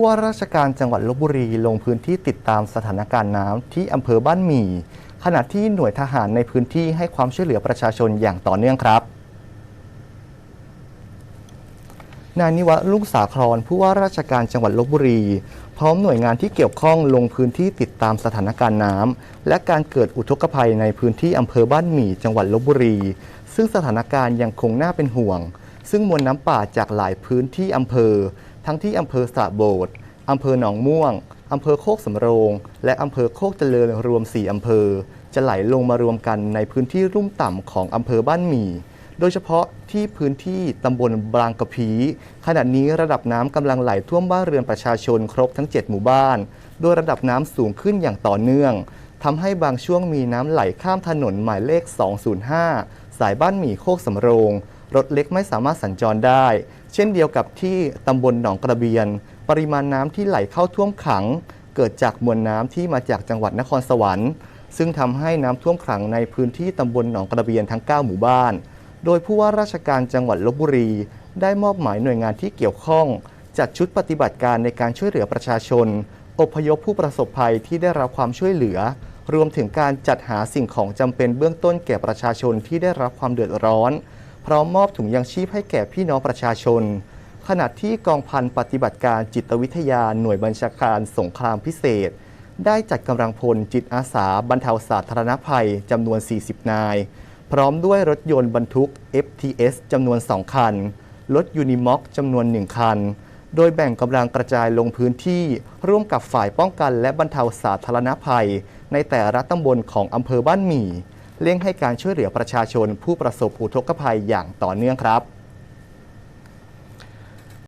ผู้ว่าราชการจังหวัดลบบุรีลงพื้นที่ติดตามสถานการณ์น้ำที่อำเภอบ้านหมี่ ขณะที่หน่วยทหารในพื้นที่ให้ความช่วยเหลือประชาชนอย่างต่อเนื่องครับนายนิวัฒน์ลุงสาครผู้ว่าราชการจังหวัดลบบุรี พร้อมหน่วยงานที่เกี่ยวข้องลงพื้นที่ติดตามสถานการณ์น้ำและการเกิดอุทกภัยในพื้นที่อำเภอบ้านหมี่จังหวัดลบบุรี ซึ่งสถานการณ์ยังคงน่าเป็นห่วง ซึ่งมวลน้ำป่าจากหลายพื้นที่อำเภอ ทั้งที่อำเภอสระโบดอำเภอหนองม่วงอำเภอโคกสำโรง และอำเภอโคกเจริญรวม 4 อำเภอ จะไหลลงมารวมกันในพื้นที่รุ่มต่ำของอำเภอบ้านหมี่ โดยเฉพาะที่พื้นที่ตำบลบางกะพี ขณะนี้ระดับน้ำกำลังไหลท่วมบ้านเรือนประชาชนครบทั้ง 7 หมู่บ้าน โดยระดับน้ำสูงขึ้นอย่างต่อเนื่องทำให้บางช่วงมีน้ำไหลข้ามถนนหมายเลข 205 สายบ้านหมี่โคกสำโรง รถเล็กไม่สามารถสัญจรได้ เช่นเดียวกับที่ตำบลหนองกระเบียน ปริมาณน้ำที่ไหลเข้าท่วมขัง เกิดจากมวลน้ำที่มาจากจังหวัดนครสวรรค์ ซึ่งทำให้น้ำท่วมขังในพื้นที่ตำบลหนองกระเบียนทั้ง 9 หมู่บ้าน โดยผู้ว่าราชการจังหวัดลบบุรี ได้มอบหมายหน่วยงานที่เกี่ยวข้อง จัดชุดปฏิบัติการในการช่วยเหลือประชาชน อพยพผู้ประสบภัยที่ได้รับความช่วยเหลือรวมถึงการจัดหาสิ่งของจำเป็นเบื้องต้นแก่ประชาชนที่ได้รับความเดือดร้อน พร้อมมอบถุงยังชีพให้แก่พี่น้องประชาชน ขณะที่กองพันปฏิบัติการจิตวิทยาหน่วยบัญชาการสงครามพิเศษ ได้จัดกำลังพลจิตอาสาบรรเทาสาธารณภัยจำนวน 40 นาย พร้อมด้วยรถยนต์บรรทุก FTS จำนวน 2 คัน รถยูนิม็อกจำนวน 1 คัน โดยแบ่งกำลังกระจายลงพื้นที่ ร่วมกับฝ่ายป้องกันและบรรเทาสาธารณภัย ในแต่ละตำบลของอำเภอบ้านหมี่ เร่งให้การช่วยเหลือประชาชนผู้ประสบอุทกภัยอย่างต่อเนื่องครับ